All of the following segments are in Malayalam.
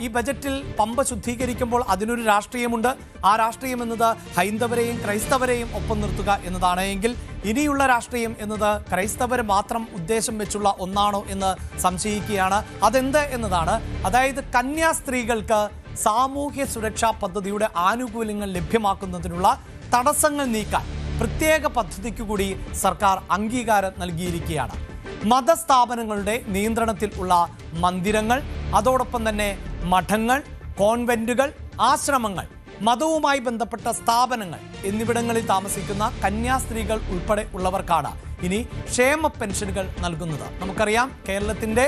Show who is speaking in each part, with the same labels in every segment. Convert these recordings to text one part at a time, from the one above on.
Speaker 1: ഈ ബജറ്റിൽ പമ്പ ശുദ്ധീകരിക്കുമ്പോൾ അതിനൊരു രാഷ്ട്രീയമുണ്ട്. ആ രാഷ്ട്രീയം എന്നത് ഹൈന്ദവരെയും ക്രൈസ്തവരെയും ഒപ്പം നിർത്തുക എന്നതാണ്. എങ്കിൽ ഇനിയുള്ള രാഷ്ട്രീയം എന്നത് ക്രൈസ്തവർ മാത്രം ഉദ്ദേശം വെച്ചുള്ള ഒന്നാണോ എന്ന് സംശയിക്കുകയാണ്. അതെന്ത് എന്നതാണ്. അതായത് കന്യാസ്ത്രീകൾക്ക് സാമൂഹ്യ സുരക്ഷാ പദ്ധതിയുടെ ആനുകൂല്യങ്ങൾ ലഭ്യമാക്കുന്നതിനുള്ള തടസ്സങ്ങൾ നീക്കാൻ പ്രത്യേക പദ്ധതിക്കു കൂടി സർക്കാർ അംഗീകാരം നൽകിയിരിക്കുകയാണ്. മതസ്ഥാപനങ്ങളുടെ നിയന്ത്രണത്തിൽ ഉള്ള മന്ദിരങ്ങൾ അതോടൊപ്പം തന്നെ മഠങ്ങൾ കോൺവെന്റുകൾ ആശ്രമങ്ങൾ മതവുമായി ബന്ധപ്പെട്ട സ്ഥാപനങ്ങൾ എന്നിവിടങ്ങളിൽ താമസിക്കുന്ന കന്യാസ്ത്രീകൾ ഉൾപ്പെടെ ഉള്ളവർക്കാണ് ഇനി ക്ഷേമ പെൻഷനുകൾ നൽകുന്നത്. നമുക്കറിയാം കേരളത്തിന്റെ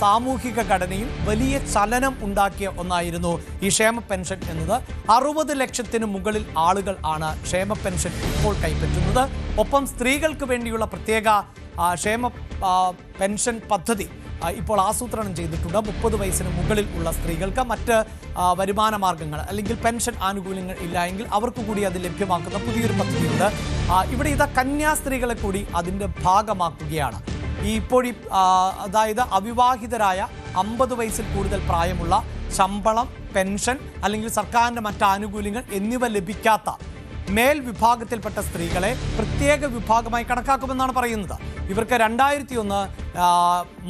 Speaker 1: സാമൂഹിക ഘടനയിൽ വലിയ ചലനം ഉണ്ടാക്കിയ ഒന്നായിരുന്നു ഈ ക്ഷേമ പെൻഷൻ എന്നത്. അറുപത് ലക്ഷത്തിന് മുകളിൽ ആളുകൾ ആണ് ക്ഷേമ പെൻഷൻ ഇപ്പോൾ കൈപ്പറ്റുന്നത്. ഒപ്പം സ്ത്രീകൾക്ക് വേണ്ടിയുള്ള പ്രത്യേക ക്ഷേമ പെൻഷൻ പദ്ധതി ഇപ്പോൾ ആസൂത്രണം ചെയ്തിട്ടുണ്ട്. മുപ്പത് വയസ്സിന് മുകളിൽ ഉള്ള സ്ത്രീകൾക്ക് മറ്റ് വരുമാന മാർഗങ്ങൾ അല്ലെങ്കിൽ പെൻഷൻ ആനുകൂല്യങ്ങൾ ഇല്ല എങ്കിൽ അവർക്ക് കൂടി അത് ലഭ്യമാക്കുന്ന പുതിയൊരു പദ്ധതിയുണ്ട്. ഇവിടെ ഇതാ കന്യാസ്ത്രീകളെ കൂടി അതിന്റെ ഭാഗമാക്കുകയാണ്. ഈ ഇപ്പോൾ അതായത് അവിവാഹിതരായ അമ്പത് വയസ്സിൽ കൂടുതൽ പ്രായമുള്ള ശമ്പളം പെൻഷൻ അല്ലെങ്കിൽ സർക്കാരിന്റെ മറ്റ് ആനുകൂല്യങ്ങൾ എന്നിവ ലഭിക്കാത്ത മേൽ വിഭാഗത്തിൽപ്പെട്ട സ്ത്രീകളെ പ്രത്യേക വിഭാഗമായി കണക്കാക്കുമെന്നാണ് പറയുന്നത്. ഇവർക്ക് രണ്ടായിരത്തി ഒന്ന്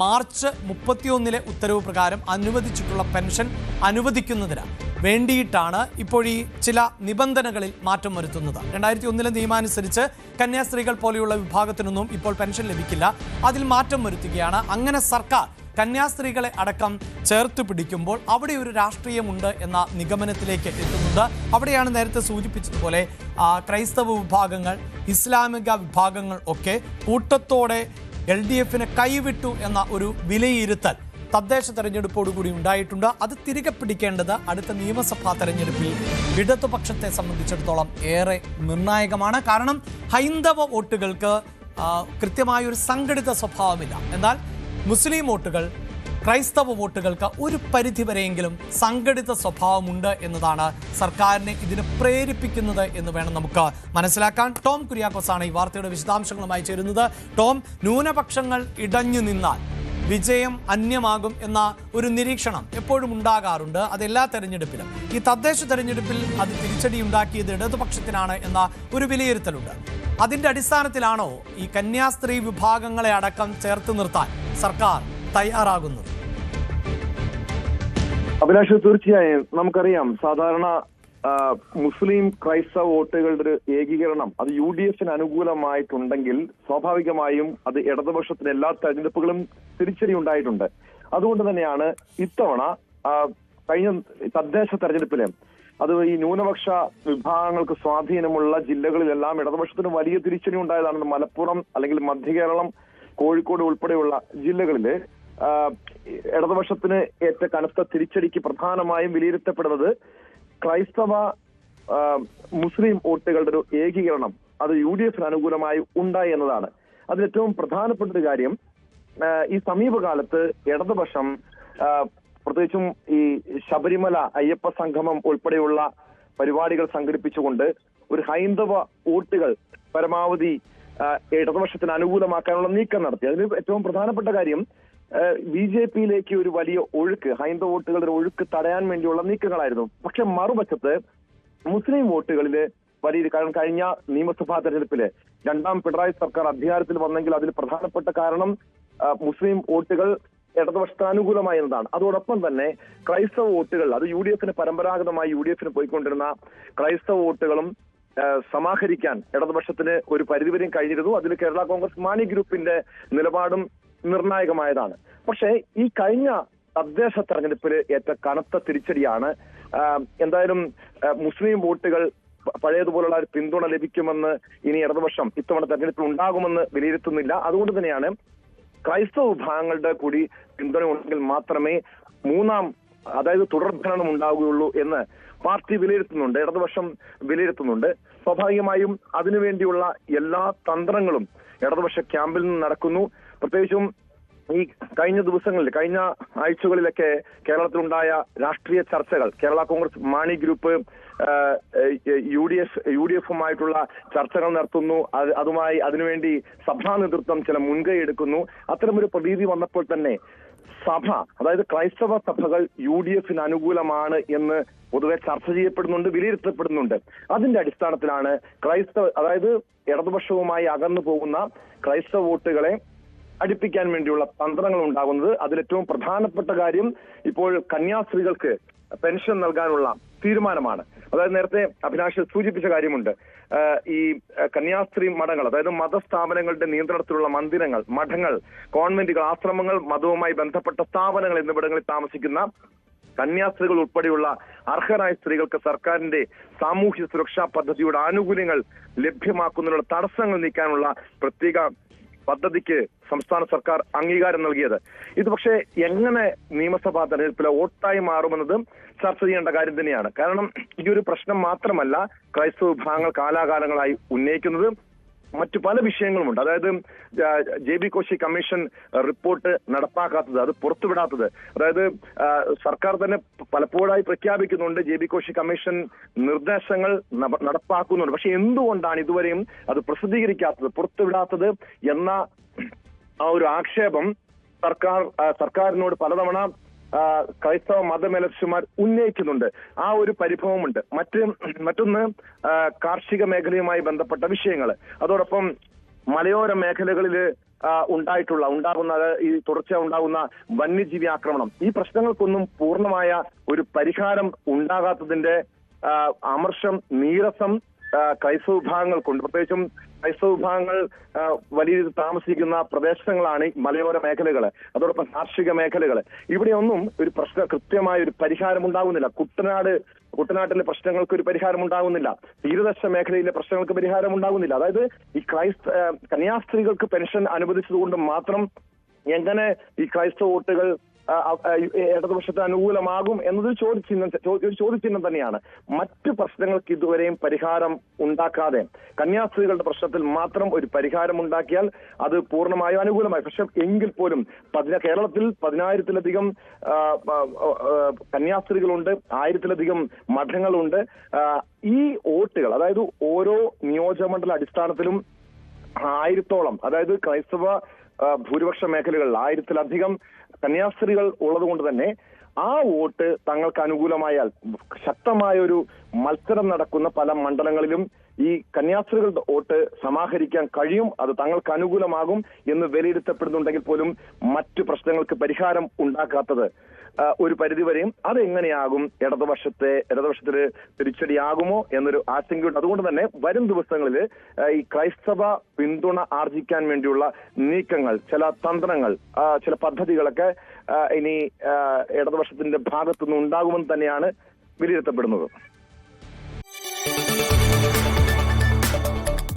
Speaker 1: മാർച്ച് മുപ്പത്തിയൊന്നിലെ ഉത്തരവ് പ്രകാരം അനുവദിച്ചിട്ടുള്ള പെൻഷൻ അനുവദിക്കുന്നതിന് വേണ്ടിയിട്ടാണ് ഇപ്പോൾ ഈ ചില നിബന്ധനകളിൽ മാറ്റം വരുത്തുന്നത്. രണ്ടായിരത്തി ഒന്നിലെ നിയമാനുസരിച്ച് കന്യാസ്ത്രീകൾ പോലെയുള്ള വിഭാഗത്തിനൊന്നും ഇപ്പോൾ പെൻഷൻ ലഭിക്കില്ല. അതിൽ മാറ്റം വരുത്തുകയാണ്. അങ്ങനെ സർക്കാർ കന്യാസ്ത്രീകളെ അടക്കം ചേർത്ത് പിടിക്കുമ്പോൾ അവിടെ ഒരു രാഷ്ട്രീയമുണ്ട് എന്ന നിഗമനത്തിലേക്ക് എത്തുന്നുണ്ട്. അവിടെയാണ് നേരത്തെ സൂചിപ്പിച്ചതുപോലെ ക്രൈസ്തവ വിഭാഗങ്ങൾ ഇസ്ലാമിക വിഭാഗങ്ങൾ ഒക്കെ കൂട്ടത്തോടെ എൽ ഡി എഫിനെ കൈവിട്ടു എന്ന ഒരു വിലയിരുത്തൽ തദ്ദേശ തെരഞ്ഞെടുപ്പോടുകൂടി ഉണ്ടായിട്ടുണ്ട്. അത് തിരികെ പിടിക്കേണ്ടത് അടുത്ത നിയമസഭാ തെരഞ്ഞെടുപ്പിൽ ഇടതുപക്ഷത്തെ സംബന്ധിച്ചിടത്തോളം ഏറെ നിർണായകമാണ്. കാരണം ഹൈന്ദവ വോട്ടുകൾക്ക് കൃത്യമായൊരു സംഘടിത സ്വഭാവമില്ല. എന്നാൽ മുസ്ലിം വോട്ടുകൾ ക്രൈസ്തവ വോട്ടുകൾക്ക് ഒരു പരിധിവരെയെങ്കിലും സംഘടിത സ്വഭാവമുണ്ട് എന്നതാണ് സർക്കാരിനെ ഇതിന് പ്രേരിപ്പിക്കുന്നത് എന്ന് വേണം നമുക്ക് മനസ്സിലാക്കാൻ. ടോം കുര്യാക്കോസാണ് ഈ വാർത്തയുടെ വിശദാംശങ്ങളുമായി ചേരുന്നത്. ടോം ന്യൂനപക്ഷങ്ങൾ ഇടഞ്ഞു നിന്നാൽ വിജയം അന്യമാകും എന്ന ഒരു നിരീക്ഷണം എപ്പോഴും ഉണ്ടാകാറുണ്ട്. അതെല്ലാ തെരഞ്ഞെടുപ്പിലും. ഈ തദ്ദേശ തെരഞ്ഞെടുപ്പിൽ അത് തിരിച്ചടി ഉണ്ടാക്കിയത് ഇടതുപക്ഷത്തിനാണ് എന്ന ഒരു വിലയിരുത്തലുണ്ട്. അതിന്റെ അടിസ്ഥാനത്തിലാണോ ഈ കന്യാസ്ത്രീ വിഭാഗങ്ങളെ അടക്കം ചേർത്ത് നിർത്താൻ സർക്കാർ തയ്യാറാകുന്നത്
Speaker 2: അഭിലാഷ് തീർച്ചയായും നമുക്കറിയാം സാധാരണ മുസ്ലിം ക്രൈസ്തവ വോട്ടുകളുടെ ഒരു ഏകീകരണം അത് യു ഡി എഫിന് അനുകൂലമായിട്ടുണ്ടെങ്കിൽ സ്വാഭാവികമായും അത് ഇടതുപക്ഷത്തിന് എല്ലാ തെരഞ്ഞെടുപ്പുകളും തിരിച്ചടി ഉണ്ടായിട്ടുണ്ട്. അതുകൊണ്ട് തന്നെയാണ് ഇത്തവണ കഴിഞ്ഞ തദ്ദേശ തെരഞ്ഞെടുപ്പിലെ അത് ഈ ന്യൂനപക്ഷ വിഭാഗങ്ങൾക്ക് സ്വാധീനമുള്ള ജില്ലകളിലെല്ലാം ഇടതുപക്ഷത്തിന് വലിയ തിരിച്ചടി ഉണ്ടായതാണ് മലപ്പുറം അല്ലെങ്കിൽ മധ്യകേരളം കോഴിക്കോട് ഉൾപ്പെടെയുള്ള ജില്ലകളിൽ. ആ, ഇടതുപക്ഷത്തിന് ഏറ്റ കനത്ത തിരിച്ചടിക്ക് പ്രധാനമായും വിലയിരുത്തപ്പെടുന്നത് ക്രൈസ്തവ മുസ്ലിം വോട്ടുകളുടെ ഒരു ഏകീകരണം അത് യു ഡി എഫിന് അനുകൂലമായി ഉണ്ടായി എന്നതാണ്. അതിൽ ഏറ്റവും പ്രധാനപ്പെട്ട ഒരു കാര്യം ഈ സമീപകാലത്ത് ഇടതുപക്ഷം പ്രത്യേകിച്ചും ഈ ശബരിമല അയ്യപ്പ സംഗമം ഉൾപ്പെടെയുള്ള പരിപാടികൾ സംഘടിപ്പിച്ചുകൊണ്ട് ഒരു ഹൈന്ദവ വോട്ടുകൾ പരമാവധി ഇടതുപക്ഷത്തിന് അനുകൂലമാക്കാനുള്ള നീക്കം നടത്തി. അതിന് ഏറ്റവും പ്രധാനപ്പെട്ട കാര്യം ബി ജെ പിയിലേക്ക് ഒരു വലിയ ഒഴുക്ക് ഹൈന്ദവ വോട്ടുകളുടെ ഒഴുക്ക് തടയാൻ വേണ്ടിയുള്ള നീക്കങ്ങളായിരുന്നു. പക്ഷെ മറുവശത്ത് മുസ്ലിം വോട്ടുകളിൽ വലിയ കാരണം കഴിഞ്ഞ നിയമസഭാ തെരഞ്ഞെടുപ്പിൽ രണ്ടാം പിണറായി സർക്കാർ അധികാരത്തിൽ വന്നെങ്കിൽ അതിൽ പ്രധാനപ്പെട്ട കാരണം മുസ്ലിം വോട്ടുകൾ ഇടതുപക്ഷത്തിന് എന്നതാണ്. അതോടൊപ്പം തന്നെ ക്രൈസ്തവ വോട്ടുകൾ അത് യു ഡി എഫിന് പരമ്പരാഗതമായി യു ഡി എഫിന് പോയിക്കൊണ്ടിരുന്ന ക്രൈസ്തവ വോട്ടുകളും സമാഹരിക്കാൻ ഇടതുപക്ഷത്തിന് ഒരു പരിധിവരെയും കഴിഞ്ഞിരുന്നു. അതിൽ കേരള കോൺഗ്രസ് മാണി ഗ്രൂപ്പിന്റെ നിലപാടും നിർണായകമായതാണ്. പക്ഷേ ഈ കഴിഞ്ഞ തദ്ദേശ തെരഞ്ഞെടുപ്പിൽ ഏറ്റ കനത്ത തിരിച്ചടിയാണ് എന്തായാലും മുസ്ലിം വോട്ടുകൾ പഴയതുപോലുള്ള ഒരു പിന്തുണ ലഭിക്കുമെന്ന് ഇനി ഇടതുപക്ഷം ഇത്തവണ തെരഞ്ഞെടുപ്പിൽ ഉണ്ടാകുമെന്ന് വിലയിരുത്തുന്നില്ല. അതുകൊണ്ട് തന്നെയാണ് ക്രൈസ്തവ വിഭാഗങ്ങളുടെ കൂടി പിന്തുണ ഉണ്ടെങ്കിൽ മാത്രമേ മൂന്നാം അതായത് തുടർഭരണം ഉണ്ടാവുകയുള്ളൂ എന്ന് പാർട്ടി വിലയിരുത്തുന്നുണ്ട് ഇടതുപക്ഷം വിലയിരുത്തുന്നുണ്ട്. സ്വാഭാവികമായും അതിനുവേണ്ടിയുള്ള എല്ലാ തന്ത്രങ്ങളും ഇടതുപക്ഷ ക്യാമ്പിൽ നിന്ന് നടക്കുന്നു. പ്രത്യേകിച്ചും ഈ കഴിഞ്ഞ ദിവസങ്ങളിൽ കഴിഞ്ഞ ആഴ്ചകളിലൊക്കെ കേരളത്തിലുണ്ടായ രാഷ്ട്രീയ ചർച്ചകൾ Kerala congress Mani group U D F U D എഫുമായിട്ടുള്ള ചർച്ചകൾ നടത്തുന്നു. അത് അതുമായി അതിനുവേണ്ടി സഭാ നേതൃത്വം ചില മുൻകൈ എടുക്കുന്നു. അത്തരമൊരു പ്രതീതി വന്നപ്പോൾ തന്നെ സഭ അതായത് ക്രൈസ്തവ സഭകൾ യു ഡി എഫിന് അനുകൂലമാണ് എന്ന് പൊതുവെ ചർച്ച ചെയ്യപ്പെടുന്നുണ്ട് വിലയിരുത്തപ്പെടുന്നുണ്ട്. അതിന്റെ അടിസ്ഥാനത്തിലാണ് ക്രൈസ്തവ അതായത് ഇടതുപക്ഷവുമായി അകന്നു പോകുന്ന ക്രൈസ്തവ വോട്ടുകളെ അടുപ്പിക്കാൻ വേണ്ടിയുള്ള തന്ത്രങ്ങൾ ഉണ്ടാകുന്നത് അതിലേറ്റവും പ്രധാനപ്പെട്ട കാര്യം ഇപ്പോൾ കന്യാസ്ത്രീകൾക്ക് പെൻഷൻ നൽകാനുള്ള തീരുമാനമാണ്. അതായത് നേരത്തെ അഭിലാഷ് സൂചിപ്പിച്ച കാര്യമുണ്ട്. ഈ കന്യാസ്ത്രീ മഠങ്ങൾ അതായത് മതസ്ഥാപനങ്ങളുടെ നിയന്ത്രണത്തിലുള്ള മന്ദിരങ്ങൾ മഠങ്ങൾ കോൺവെന്റുകൾ ആശ്രമങ്ങൾ മതവുമായി ബന്ധപ്പെട്ട സ്ഥാപനങ്ങൾ എന്നിവിടങ്ങളിൽ താമസിക്കുന്ന കന്യാസ്ത്രീകൾ ഉൾപ്പെടെയുള്ള അർഹരായ സ്ത്രീകൾക്ക് സർക്കാരിന്റെ സാമൂഹ്യ സുരക്ഷാ പദ്ധതിയുടെ ആനുകൂല്യങ്ങൾ ലഭ്യമാക്കുന്നതിനുള്ള തടസ്സങ്ങൾ നീക്കാനുള്ള പ്രത്യേക പദ്ധതിക്ക് സംസ്ഥാന സർക്കാർ അംഗീകാരം നൽകിയത്. ഇത് പക്ഷേ എങ്ങനെ നിയമസഭാ തെരഞ്ഞെടുപ്പിലെ വോട്ടായി മാറുമെന്നത് ചർച്ച ചെയ്യേണ്ട കാര്യം തന്നെയാണ്. കാരണം ഈ ഒരു പ്രശ്നം മാത്രമല്ല ക്രൈസ്തവ വിഭാഗങ്ങൾ കാലാകാലങ്ങളായി ഉന്നയിക്കുന്നത് മറ്റു പല വിഷയങ്ങളുമുണ്ട്. അതായത് J B Koshy commission report നടപ്പാക്കാത്തത് അത് പുറത്തുവിടാത്തത്. അതായത് സർക്കാർ തന്നെ പലപ്പോഴായി പ്രഖ്യാപിക്കുന്നുണ്ട് ജെ ബി കോശി കമ്മീഷൻ നിർദ്ദേശങ്ങൾ നടപ്പാക്കുന്നുണ്ട്. പക്ഷെ എന്തുകൊണ്ടാണ് ഇതുവരെയും അത് പ്രസിദ്ധീകരിക്കാത്തത് പുറത്തുവിടാത്തത് എന്ന ആ ഒരു ആക്ഷേപം സർക്കാർ സർക്കാരിനോട് പലതവണ ക്രൈസ്തവ മതമേലക്ഷന്മാർ ഉന്നയിക്കുന്നുണ്ട്. ആ ഒരു പരിഭവമുണ്ട്. മറ്റ് മറ്റൊന്ന് കാർഷിക മേഖലയുമായി ബന്ധപ്പെട്ട വിഷയങ്ങൾ അതോടൊപ്പം മലയോര മേഖലകളിൽ ഉണ്ടായിട്ടുള്ള ഉണ്ടാകുന്ന ഈ തുടർച്ച ഉണ്ടാകുന്ന വന്യജീവി ആക്രമണം. ഈ പ്രശ്നങ്ങൾക്കൊന്നും പൂർണമായ ഒരു പരിഹാരം ഉണ്ടാകാത്തതിന്റെ അമർഷം നീരസം ക്രൈസ്തവ വിഭാഗങ്ങൾക്കുണ്ട് പ്രത്യേകിച്ചും ക്രൈസ്തവ വിഭാഗങ്ങൾ വലിയ രീതിയിൽ താമസിക്കുന്ന പ്രദേശങ്ങളാണ് മലയോര മേഖലകൾ അതോടൊപ്പം കാർഷിക മേഖലകൾ ഇവിടെയൊന്നും ഒരു പ്രശ്ന കൃത്യമായ ഒരു പരിഹാരം ഉണ്ടാകുന്നില്ല. കുട്ടനാട് കുട്ടനാട്ടിലെ പ്രശ്നങ്ങൾക്ക് ഒരു പരിഹാരം ഉണ്ടാകുന്നില്ല. തീരദർശ മേഖലയിലെ പ്രശ്നങ്ങൾക്ക് പരിഹാരം ഉണ്ടാകുന്നില്ല. അതായത് ഈ ക്രൈസ്ത കന്യാസ്ത്രീകൾക്ക് പെൻഷൻ അനുവദിച്ചതുകൊണ്ട് മാത്രം എങ്ങനെ ഈ ക്രൈസ്തവ വോട്ടുകൾ ഇടതുപക്ഷത്തിന് അനുകൂലമാകും എന്നതൊരു ചോദ്യചിഹ്നം ഒരു ചോദ്യചിഹ്നം തന്നെയാണ്. മറ്റു പ്രശ്നങ്ങൾക്ക് ഇതുവരെയും പരിഹാരം ഉണ്ടാക്കാതെ കന്യാസ്ത്രീകളുടെ പ്രശ്നത്തിൽ മാത്രം ഒരു പരിഹാരം ഉണ്ടാക്കിയാൽ അത് പൂർണമായും അനുകൂലമായി. പക്ഷെ എങ്കിൽ പോലും പതിന കേരളത്തിൽ പതിനായിരത്തിലധികം കന്യാസ്ത്രീകളുണ്ട് ആയിരത്തിലധികം മഠങ്ങളുണ്ട്. ഈ വോട്ടുകൾ അതായത് ഓരോ നിയോജകമണ്ഡല അടിസ്ഥാനത്തിലും ആയിരത്തോളം അതായത് ക്രൈസ്തവ ഭൂരിപക്ഷ മേഖലകളിൽ ആയിരത്തിലധികം കന്യാസ്ത്രീകൾ ഉള്ളതുകൊണ്ട് തന്നെ ആ വോട്ട് തങ്ങൾക്ക് അനുകൂലമായാൽ ശക്തമായ ഒരു മത്സരം നടക്കുന്ന പല മണ്ഡലങ്ങളിലും ഈ കന്യാസ്ത്രീകളുടെ വോട്ട് സമാഹരിക്കാൻ കഴിയും അത് തങ്ങൾക്ക് അനുകൂലമാകും എന്ന് വിലയിരുത്തപ്പെടുന്നുണ്ടെങ്കിൽ പോലും മറ്റു പ്രശ്നങ്ങൾക്ക് പരിഹാരം ഉണ്ടാക്കാത്തത് ഒരു പരിധിവരെയും അതെങ്ങനെയാകും? ഇടതുപക്ഷത്തെ ഇടതുപക്ഷത്തിന് തിരിച്ചടിയാകുമോ എന്നൊരു ആശങ്കയുണ്ട്. അതുകൊണ്ട് തന്നെ വരും ദിവസങ്ങളിൽ ഈ ക്രൈസ്തവ പിന്തുണ ആർജിക്കാൻ വേണ്ടിയുള്ള നീക്കങ്ങൾ ചില തന്ത്രങ്ങൾ ചില പദ്ധതികളൊക്കെ ഇനി ഇടതുപക്ഷത്തിന്റെ ഭാഗത്തുനിന്ന് ഉണ്ടാകുമെന്ന് തന്നെയാണ് വിലയിരുത്തപ്പെടുന്നത്.